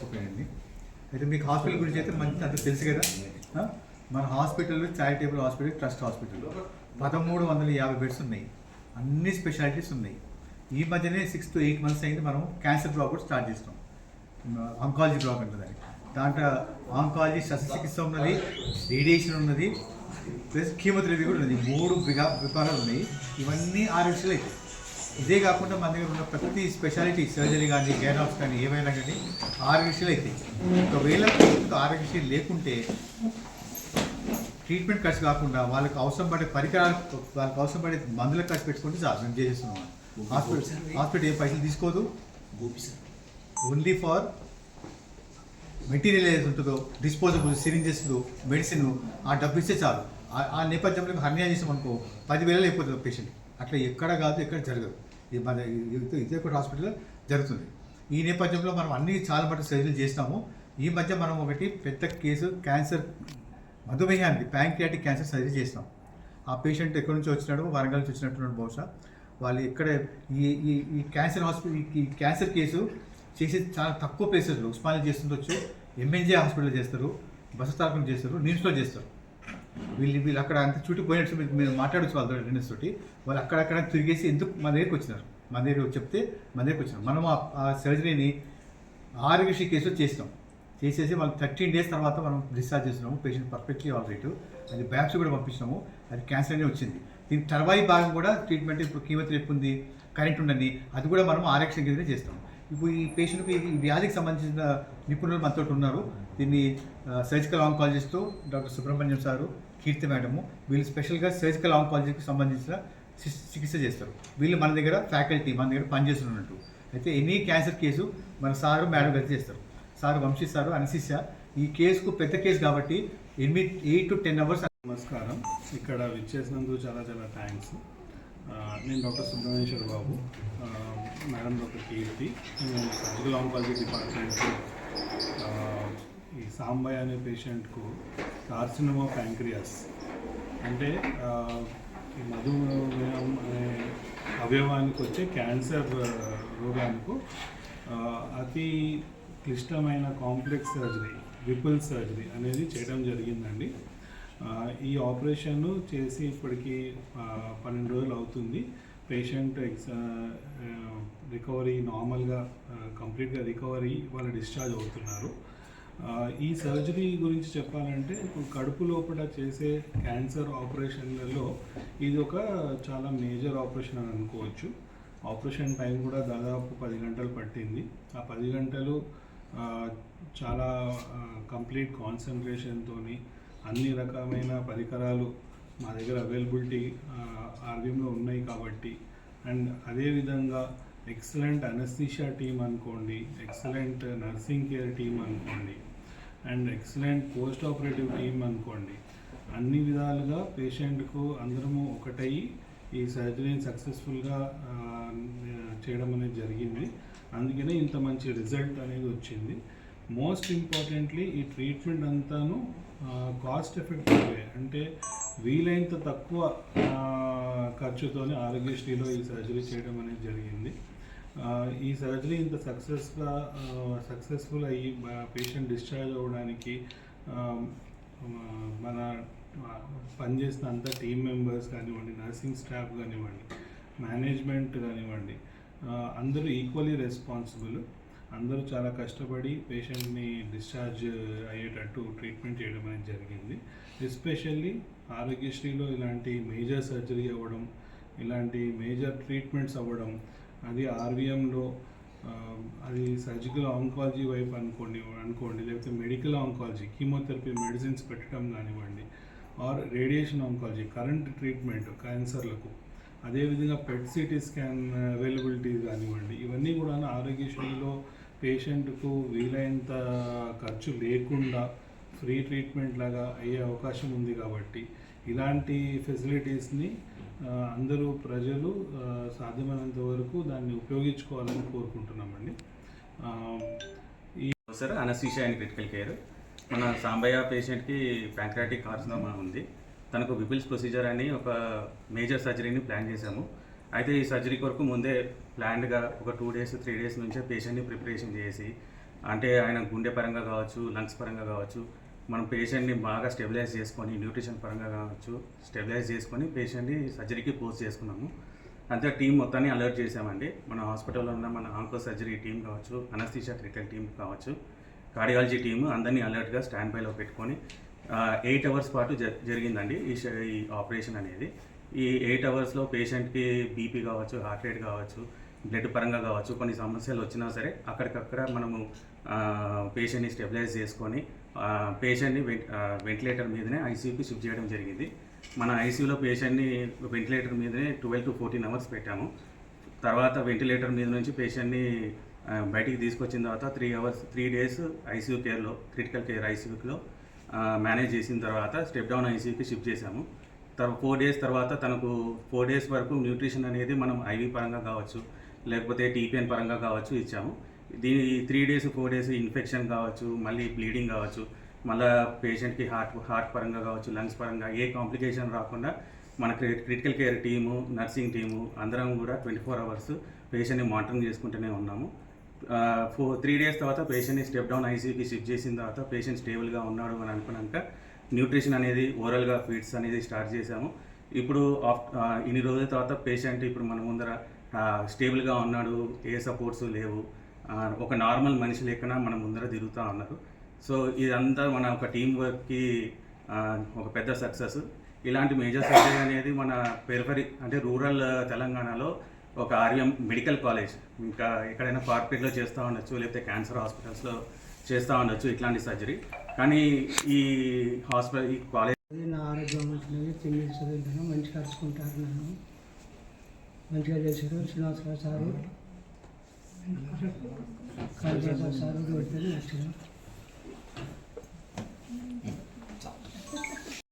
Seconds అయితే మీకు hospital గురించి అయితే మంచి అంత తెలుసు కదా. మన hospital charitable hospital trust hospital. పదమూడు వందల యాభై బెడ్స్ ఉన్నాయి. అన్ని స్పెషాలిటీస్ ఉన్నాయి. ఈ మధ్యనే సిక్స్ టు ఎయిట్ మంత్స్ అయింది. మనం క్యాన్సర్ బ్లాక్ కూడా స్టార్ట్ చేస్తాం ఆంకాలజీ బ్లాక్ ఉంటుంది దాంట్లో ఆంకాలజీ శస్త్రచికిత్స ఉన్నది రేడియేషన్ ఉన్నది ప్లస్ కీమోథెరపీ కూడా ఉన్నది. మూడు విభాగాలు ఉన్నాయి. ఇవన్నీ ఆరు విషయాలు అవుతాయి ఇదే కాకుండా మన దగ్గర ఉన్న ప్రతి స్పెషాలిటీ సర్జరీ కానీ గైనాక్స్ కానీ ఏమైనా కానీ ఆరు విషయాలు అవుతాయి ఒకవేళ ఆరోగ్యశ్రీ లేకుంటే ట్రీట్మెంట్ ఖర్చు కాకుండా వాళ్ళకి అవసరం పడే పరికరాలు వాళ్ళకి అవసరం పడే మందుల ఖర్చు పెట్టుకుంటే చాలు మేము చేసేస్తున్నాం హాస్పిటల్ హాస్పిటల్ ఏ పైసలు తీసుకోదు. ఓన్లీ ఫర్ మెటీరియల్ ఏదైతే ఉంటుందో డిస్పోజబుల్ సిరింజెస్ మెడిసిన్ ఆ డబ్బు ఇస్తే చాలు. ఆ- నేపథ్యంలో హర్నియా చేసాం అనుకో పదివేలు అయిపోతుంది పేషెంట్ అట్లా ఎక్కడ కాదు ఎక్కడ జరగదు. ఇది మన ఇదే కూడా హాస్పిటల్లో జరుగుతుంది. ఈ నేపథ్యంలో మనం అన్ని చాలా మటుకు సర్జరీలు చేసినాము. ఈ మధ్య మనం ఒకటి పెద్ద కేసు క్యాన్సర్ మధుమేహానికి ప్యాంక్రియాటిక్ క్యాన్సర్ సర్జరీ చేసినాం. ఆ పేషెంట్ ఎక్కడి నుంచి వచ్చినాడు వరంగల్ నుంచి వచ్చినట్టున్నాడు బహుశా. వాళ్ళు ఇక్కడ ఈ ఈ ఈ క్యాన్సర్ హాస్పిటల్ ఈ క్యాన్సర్ కేసు చేసి చాలా తక్కువ ప్లేసెస్లో ఉస్మానియా చేస్తుండొచ్చు ఎంఎన్జే హాస్పిటల్ చేస్తారు బసతారకం చేస్తారు నిమ్స్లో చేస్తారు. వీళ్ళు వీళ్ళు అక్కడ అంత చుట్టూ పోయినట్టు మీరు- మీరు మాట్లాడచ్చు వాళ్ళతో అటెండెన్స్ తోటి. వాళ్ళు అక్కడక్కడ తిరిగేసి ఎందుకు మన దగ్గరికి వచ్చినారు? మన దగ్గర చెప్తే మన దగ్గరికి వచ్చినారు. మనం ఆ- సర్జరీని ఆరోగ్యశ్రీ కేసులో చేసినాం. చేసేసి వాళ్ళు థర్టీన్ డేస్ తర్వాత మనం డిశ్చార్జ్ చేస్తున్నాము పేషెంట్ పర్ఫెక్ట్లీ ఆల్ రైట్ అది బ్యాప్స్ కూడా పంపించినాము. అది క్యాన్సర్ అనే వచ్చింది. దీని తర్వాయి భాగం కూడా ట్రీట్మెంట్ ఇప్పుడు కీమోథెరపీ ఉంది కరెంట్ ఉండని అది కూడా మనం ఆరోగ్య కింద చేస్తాం. ఇప్పుడు ఈ పేషెంట్కి ఈ వ్యాధికి సంబంధించిన నిపుణులు మనతో ఉన్నారు. దీన్ని surgical oncologist doctor Subrahmanyam sir Keerthi madam వీళ్ళు స్పెషల్గా సర్జికల్ ఆంకాలజీకి సంబంధించిన చికిత్స చేస్తారు. వీళ్ళు మన దగ్గర ఫ్యాకల్టీ మన దగ్గర పనిచేస్తున్నట్టు. అయితే ఎనీ క్యాన్సర్ కేసు మన సారు మేడం కలిసి చేస్తారు. సార్ వంశీ సారు అనసిస్యా ఈ కేసుకు పెద్ద కేసు కాబట్టి ఎనిమిది ఎయిట్ టు టెన్ అవర్స్ నమస్కారం. ఇక్కడ విచ్చేసినందుకు చాలా చాలా థ్యాంక్స్ నేను doctor Subrahmanyeswara Babu. Madam doctor Keerthi. నేను సర్జికల్ ఆంకాలజీ డిపార్ట్మెంట్. ఈ సాంబయ్య అనే పేషెంట్కు కార్సినమా ప్యాంక్రియాస్. అంటే ఈ మధుమేహం అనే అవయవానికి వచ్చే క్యాన్సర్ రోగానికి అతి క్లిష్టమైన కాంప్లెక్స్ సర్జరీ విపుల్ సర్జరీ అనేది చేయడం జరిగిందండి. ఈ ఆపరేషన్ చేసి ఇప్పటికి పన్నెండు రోజులు అవుతుంది. పేషెంట్ ఎగ్జా రికవరీ నార్మల్గా కంప్లీట్గా రికవరీ వాళ్ళు డిశ్చార్జ్ అవుతున్నారు. ఈ సర్జరీ గురించి చెప్పాలంటే ఇప్పుడు కడుపు లోపల చేసే క్యాన్సర్ ఆపరేషన్లలో ఇది ఒక చాలా మేజర్ ఆపరేషన్ అని అనుకోవచ్చు. ఆపరేషన్ టైం కూడా దాదాపు పది గంటలు పట్టింది. ఆ పది గంటలు చాలా కంప్లీట్ కాన్సన్ట్రేషన్తోని అన్ని రకమైన పరికరాలు మా దగ్గర అవైలబిలిటీ ఆర్వీఎంలో ఉన్నాయి కాబట్టి. అండ్ అదేవిధంగా ఎక్సలెంట్ అనస్థిషియా టీం అనుకోండి ఎక్సలెంట్ నర్సింగ్ కేర్ టీం అనుకోండి and excellent post operative team అనుకోండి అన్ని విధాలుగా పేషెంట్కు అందరము ఒకటయ్యి ఈ సర్జరీని సక్సెస్ఫుల్గా చేయడం అనేది జరిగింది. అందుకనే ఇంత మంచి రిజల్ట్ అనేది వచ్చింది. మోస్ట్ ఇంపార్టెంట్లీ ఈ ట్రీట్మెంట్ అంతాను కాస్ట్ ఎఫెక్టివ్ అంటే వీలైనంత తక్కువ ఖర్చుతోనే ఆరోగ్యశ్రీలో ఈ సర్జరీ చేయడం అనేది జరిగింది. ఈ సర్జరీ ఇంత సక్సెస్గా సక్సెస్ఫుల్ అయ్యి పేషెంట్ డిశ్చార్జ్ అవ్వడానికి మన పనిచేసిన అంత టీం మెంబర్స్ కానివ్వండి నర్సింగ్ స్టాఫ్ కానివ్వండి మేనేజ్మెంట్ కానివ్వండి అందరూ ఈక్వలీ రెస్పాన్సిబుల్ అందరూ చాలా కష్టపడి పేషెంట్ని డిశ్చార్జ్ అయ్యేటట్టు ట్రీట్మెంట్ చేయడం అనేది జరిగింది. ఎస్పెషల్లీ ఆరోగ్యశ్రీలో ఇలాంటి మేజర్ సర్జరీ అవ్వడం ఇలాంటి మేజర్ ట్రీట్మెంట్స్ అవ్వడం అది ఆర్వీఎంలో అది సర్జికల్ ఆంకాలజీ వైపు అనుకోండి అనుకోండి లేకపోతే మెడికల్ ఆంకాలజీ కీమోథెరపీ మెడిసిన్స్ పెట్టడం కానివ్వండి or radiation oncology current treatment క్యాన్సర్లకు. అదేవిధంగా పెట్ సిటీ స్కాన్ అవైలబిలిటీ కానివ్వండి ఇవన్నీ కూడా ఆరోగ్యశ్రీలో పేషెంట్కు వీలైనంత ఖర్చు లేకుండా ఫ్రీ ట్రీట్మెంట్ లాగా అయ్యే అవకాశం ఉంది కాబట్టి ఇలాంటి ఫెసిలిటీస్ని అందరూ ప్రజలు సాధ్యమైనంత వరకు దాన్ని ఉపయోగించుకోవాలని కోరుకుంటున్నామండి. ఈ sir anaesthesia and critical care. మన సాంబయ్య పేషెంట్కి ప్యాంక్రాటిక్ కార్సినోమా ఉంది. తనకు విపిల్స్ ప్రొసీజర్ అని ఒక మేజర్ సర్జరీని ప్లాన్ చేశాము. అయితే ఈ సర్జరీ కొరకు ముందే ప్లాన్డ్గా ఒక టూ డేస్ త్రీ డేస్ నుంచే పేషెంట్ని ప్రిపరేషన్ చేసి అంటే ఆయన గుండె పరంగా కావచ్చు లంగ్స్ పరంగా కావచ్చు మనం పేషెంట్ని బాగా స్టెబిలైజ్ చేసుకొని న్యూట్రిషన్ పరంగా కావచ్చు స్టెబిలైజ్ చేసుకొని పేషెంట్ని సర్జరీకి పోస్ట్ చేసుకున్నాము. అంతే టీం మొత్తాన్ని అలర్ట్ చేసామండి మన హాస్పిటల్లో ఉన్న మన ఆంకో సర్జరీ టీం కావచ్చు అనస్థిషియా క్రిటికల్ టీం కావచ్చు కార్డియాలజీ టీము అందరినీ అలర్ట్గా స్టాండ్ బైలో పెట్టుకొని ఎయిట్ అవర్స్ పాటు జ జరిగిందండి ఈ ఈ ఆపరేషన్ అనేది. ఈ ఎయిట్ అవర్స్లో పేషెంట్కి బీపీ కావచ్చు హార్ట్ రేట్ కావచ్చు బ్లడ్ పరంగా కావచ్చు కొన్ని సమస్యలు వచ్చినా సరే అక్కడికక్కడ మనము పేషెంట్ని స్టెబిలైజ్ చేసుకొని పేషెంట్ని వెంటిలేటర్ మీదనే ఐసీయూకి షిఫ్ట్ చేయడం జరిగింది. మన ఐసీయూలో పేషెంట్ని వెంటిలేటర్ మీదనే ట్వెల్వ్ టు ఫోర్టీన్ అవర్స్ పెట్టాము. తర్వాత వెంటిలేటర్ మీద నుంచి పేషెంట్ని బయటికి తీసుకొచ్చిన తర్వాత three hours three days ICU కేర్లో critical care ఐసీయూలో మేనేజ్ చేసిన తర్వాత స్టెప్ డౌన్ ఐసీయూకి షిఫ్ట్ చేశాము. ఫోర్ డేస్ తర్వాత తనకు ఫోర్ డేస్ వరకు న్యూట్రిషన్ అనేది మనం ఐవి పరంగా కావచ్చు లేకపోతే టీపీఎన్ పరంగా కావచ్చు ఇచ్చాము. దీని three days four days infection కావచ్చు మళ్ళీ బ్లీడింగ్ కావచ్చు మళ్ళీ పేషెంట్కి హార్ట్ హార్ట్ పరంగా కావచ్చు లంగ్స్ పరంగా ఏ కాంప్లికేషన్ రాకుండా మన critical care team nursing team అందరం కూడా ట్వంటీ ఫోర్ అవర్స్ పేషెంట్ని మానిటరింగ్ చేసుకుంటూనే ఉన్నాము. ఫోర్ త్రీ డేస్ తర్వాత పేషెంట్ని స్టెప్ డౌన్ ఐసీయూకి షిఫ్ట్ చేసిన తర్వాత పేషెంట్ స్టేబుల్గా ఉన్నాడు అని అనుకున్నాక న్యూట్రిషన్ అనేది ఓరల్గా ఫీడ్స్ అనేది స్టార్ట్ చేశాము. ఇప్పుడు ఆఫ్- ఇన్ని రోజుల తర్వాత పేషెంట్ ఇప్పుడు మన ముందర స్టేబుల్గా ఉన్నాడు ఏ సపోర్ట్స్ లేవు. ఒక నార్మల్ మనిషి లెక్కన మన ముందర తిరుగుతూ ఉన్నారు. సో ఇదంతా మన ఒక టీం వర్క్కి ఒక పెద్ద సక్సెస్. ఇలాంటి మేజర్ సర్జరీ అనేది మన పెరిఫరీ అంటే రూరల్ తెలంగాణలో ఒక ఆర్యం మెడికల్ కాలేజ్. ఇంకా ఎక్కడైనా కార్పొరేట్లో చేస్తూ ఉండొచ్చు లేకపోతే క్యాన్సర్ హాస్పిటల్స్లో చేస్తూ ఉండొచ్చు ఇట్లాంటి సర్జరీ. కానీ ఈ హాస్పిటల్ ఈ కాలేజ్ నా ఆరోగ్యం మంచిది తిండి చదువుతాను మంచిగా అరుచుకుంటారు నన్ను మంచిగా చేశారు శ్రీనివాసరావు సారు. కాళిదాసరావు సారు నచ్చారు